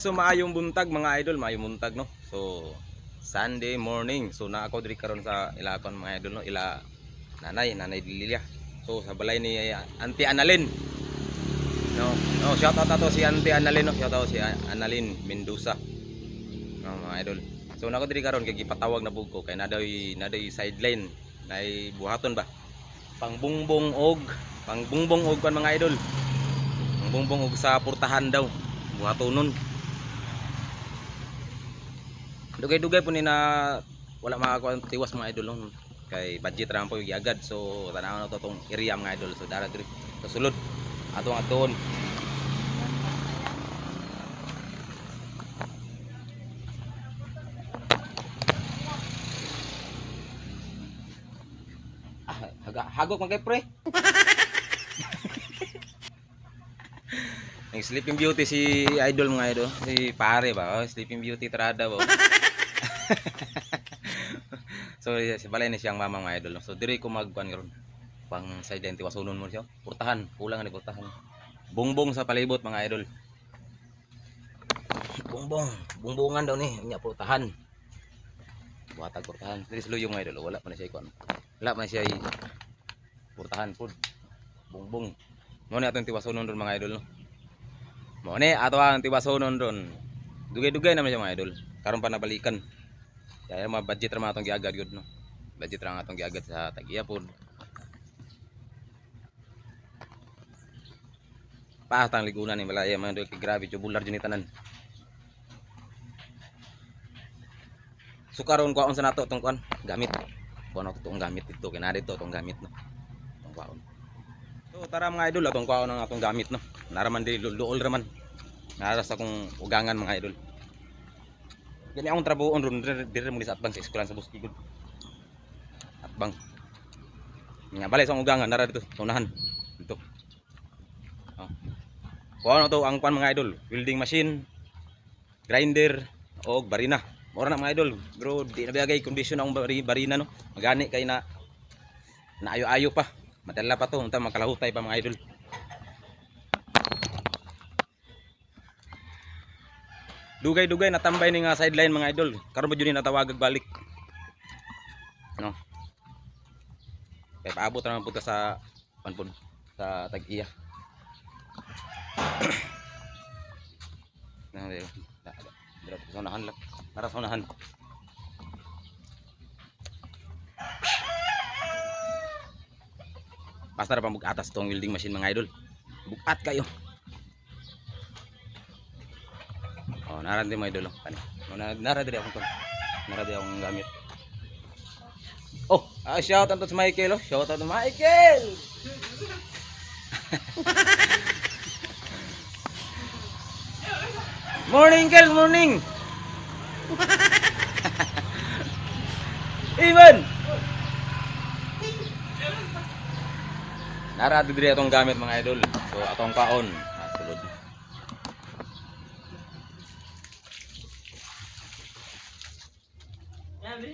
So maayong buntag mga idol, maayong buntag no. So Sunday morning. So na ako diri karon sa ilakon mga idol no, ila nanay, nanay Lilia. So sa balay ni uh, Auntie Annalyn. No, no, shout out ato si Auntie Annalyn no, shout out si Annalyn Mendoza. No, mga idol. So na ako diri karon kay gipatawag na bugko kay naday naday sideline, nay buhaton ba. Pangbungbong og pangbungbong og kan mga idol. Pangbungbong og sa purtahan daw. Buhatonon. Dugay-dugay po ni na wala makakuha tiwas mga idol no? kay budget ra po yung giagad. So tanaw na to tong area mga idol. So dara diri sa sulod. Atong aton. Ah, hagok kay pre. Ang Sleeping Beauty si idol mga idol. Si pare ba? Oh, Sleeping Beauty trada ba. so si balay ni siyang mama mga idol so diri ko magkuan karon pang side dente wasunon mo siya purtahan kulang ni purtahan. Bungbong sa palibot mga idol bungbong bungbongan daw ni nya purtahan. Buhatag purtahan. Diri sa luyong mga idol wala pa na siya kuan wala pa na siya purtahan pud bungbong mo ni atong tiwasunon ron mga idol mo ni ato ang tiwasunon ron dugay-dugay naman siya mga idol karon pa nabalikan kaya mga budget ra atong giagad gud no? Budget ra atong giagad sa tagiya pod pahatang ligunan ni malaya man kay grabe tubular jud ni tanan. So karon kuwaon sa nato tong kuan gamit. Kuan ako tong gamit dito kay dito tong gamit no? Tong kuwaon. So tara mga idol atong kuwaon ang atong gamit no? Naraman di luol raman nara sa akong ugangan mga idol Gani akong trabuon ron dire mo sa atbang sa eskwelahan sa Buskigod. Atbang. Nga balay sa ugangan nara dito sa unahan. Dito. Oh. Kuha na to ang kuan mga idol, welding machine, grinder, o barina. Mura na mga idol, bro, di na bagay condition ang bari, barina no. Magani kay na naayo-ayo pa. Madala pa to, unta makalahutay pa mga idol. Dugay-dugay natambay ni nga sideline mga idol. Karon ba jud ni natawagag balik. No. Kaya paabot ra man pud ka sa panpod sa tag-iya. Na dito. Dito sa unahan lang. Para sa unahan. Basta ra pa mag-atas tong welding machine mga idol. Bukat kayo. Oh, nara din mga idol. oh. Kani. Oh, na- nara din akong kon. Nara din akong gamit. Oh, ah, shout out to sa Michael. Oh. Shout out to Michael. morning, Kel, morning. Iman. Nara diri atong gamit mga idol. So atong kaon. Ya,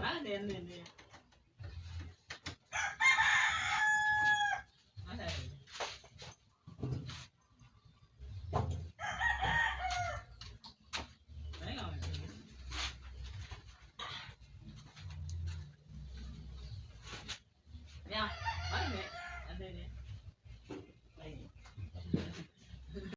ada yang ini.